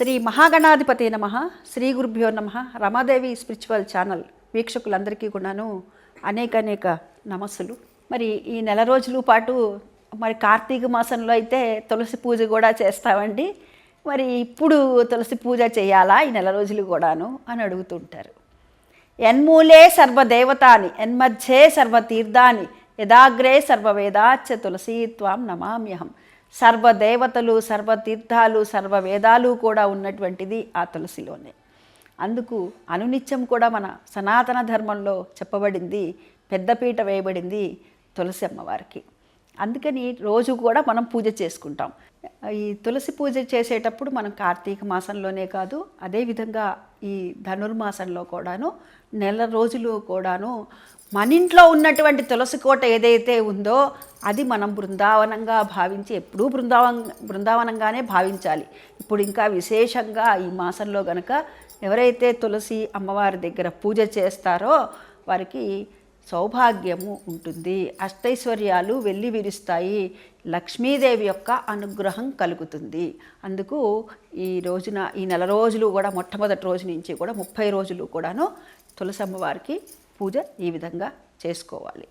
శ్రీ మహాగణాధిపతి నమ శ్రీ గురుభ్యో నమ రమాదేవి స్పిరిచువల్ ఛానల్ వీక్షకులందరికీ కూడాను అనేక అనేక నమస్సులు. మరి ఈ నెల రోజుల పాటు మరి కార్తీక మాసంలో అయితే తులసి పూజ కూడా చేస్తామండి. మరి ఇప్పుడు తులసి పూజ చేయాలా ఈ నెల రోజులు కూడాను అని అడుగుతుంటారు. ఎన్మూలే సర్వదేవతాని యన్మధ్యే సర్వతీర్థాని యదాగ్రే సర్వవేదాచ్చ తులసీ త్వాం నమామ్యహం. సర్వదేవతలు సర్వతీర్థాలు సర్వవేదాలు కూడా ఉన్నటువంటిది ఆ తులసిలోనే. అందుకు అనునిత్యం కూడా మన సనాతన ధర్మంలో చెప్పబడింది పెద్దపీట వేయబడింది తులసి అమ్మవారికి. అందుకని రోజు కూడా మనం పూజ చేసుకుంటాం. ఈ తులసి పూజ చేసేటప్పుడు మనం కార్తీక మాసంలోనే కాదు అదేవిధంగా ఈ ధనుర్మాసంలో కూడాను నెల రోజులు కూడాను మన ఇంట్లో ఉన్నటువంటి తులసి కోట ఏదైతే ఉందో అది మనం బృందావనంగా భావించి ఎప్పుడూ బృందావన బృందావనంగానే భావించాలి. ఇప్పుడు ఇంకా విశేషంగా ఈ మాసంలో గనక ఎవరైతే తులసి అమ్మవారి దగ్గర పూజ చేస్తారో వారికి సౌభాగ్యము ఉంటుంది. అష్టైశ్వర్యాలు వెళ్ళి విరుస్తాయి. లక్ష్మీదేవి యొక్క అనుగ్రహం కలుగుతుంది. అందుకు ఈ రోజున ఈ నెల రోజులు కూడా మొట్టమొదటి రోజు నుంచి కూడా ముప్పై రోజులు కూడాను తులసమ్మవారికి పూజ ఈ విధంగా చేసుకోవాలి.